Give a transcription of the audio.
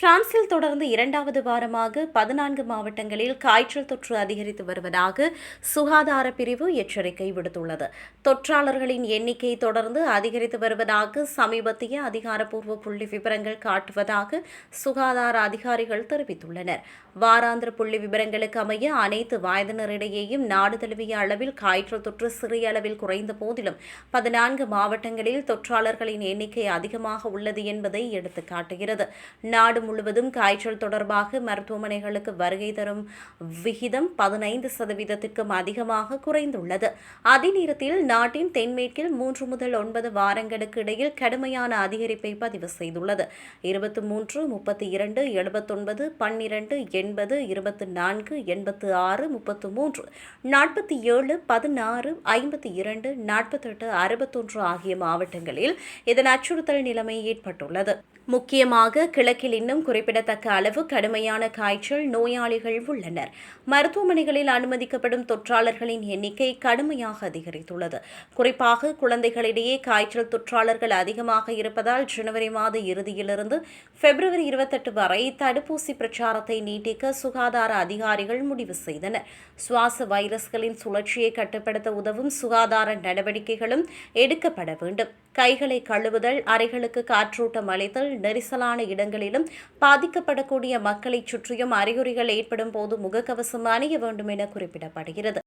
பிரான்சில் தொடர்ந்து இரண்டாவது வாரமாக பதினான்கு மாவட்டங்களில் காய்ச்சல் தொற்று அதிகரித்து வருவதாக சுகாதார பிரிவு எச்சரிக்கை விடுத்துள்ளது. தொற்றாளர்களின் எண்ணிக்கை தொடர்ந்து அதிகரித்து வருவதாக சமீபத்திய அதிகாரப்பூர்வ புள்ளி விவரங்கள் காட்டுவதாக சுகாதார அதிகாரிகள் தெரிவித்துள்ளனர். வாராந்திர புள்ளி விவரங்களுக்கு அமைய அனைத்து வயதினரிடையேயும் நாடு தழுவிய அளவில் காய்ச்சல் தொற்று சிறிய அளவில் குறைந்த போதிலும் பதினான்கு மாவட்டங்களில் தொற்றாளர்களின் எண்ணிக்கை அதிகமாக உள்ளது என்பதை எடுத்துக் காட்டுகிறது நாடு முழுவதும் காய்ச்சல் தொடர்பாக மருத்துவமனைகளுக்கு வருகை தரும் விகிதம் பதினைந்து சதவீதத்திற்கும் அதிகமாக குறைந்துள்ளது. அதே நேரத்தில் நாட்டின் தென்மேற்கில் மூன்று முதல் ஒன்பது வாரங்களுக்கு இடையில் கடுமையான அதிகரிப்பை பதிவு செய்துள்ளது. இருபத்தி மூன்று முப்பத்தி இரண்டு எழுபத்தொன்பது பன்னிரண்டு எண்பது இருபத்தி நான்கு எண்பத்து ஆறு முப்பத்து மூன்று நாற்பத்தி ஏழு பதினாறு ஐம்பத்தி இரண்டு நாற்பத்தெட்டு அறுபத்தொன்று ஆகிய மாவட்டங்களில் இதன் அச்சுறுத்தல் நிலைமை ஏற்பட்டுள்ளது. முக்கியமாக கிழக்கில் இன்னும் குறிப்பிடத்தக்க அளவு கடுமையான காய்ச்சல் நோயாளிகள் உள்ளனர். மருத்துவமனைகளில் அனுமதிக்கப்படும் தொற்றாளர்களின் எண்ணிக்கை கடுமையாக அதிகரித்துள்ளது. குறிப்பாக குழந்தைகளிடையே காய்ச்சல் தொற்றாளர்கள் அதிகமாக இருப்பதால் ஜனவரி மாத இறுதியிலிருந்து பிப்ரவரி இருபத்தெட்டு வரை தடுப்பூசி பிரச்சாரத்தை நீட்டிக்க சுகாதார அதிகாரிகள் முடிவு செய்தனர். சுவாச வைரஸ்களின் சுழற்சியை கட்டுப்படுத்த உதவும் சுகாதார நடவடிக்கைகளும் எடுக்கப்பட வேண்டும். கைகளை கழுவுதல் அறைகளுக்கு காற்றூட்டம் அளித்தல் நெரிசலான இடங்களிலும் பாதிக்கப்படக்கூடிய மக்களைச் சுற்றியும் அறிகுறிகள் ஏற்படும் போது முகக்கவசம் அணிய வேண்டும் என குறிப்பிடப்படுகிறது.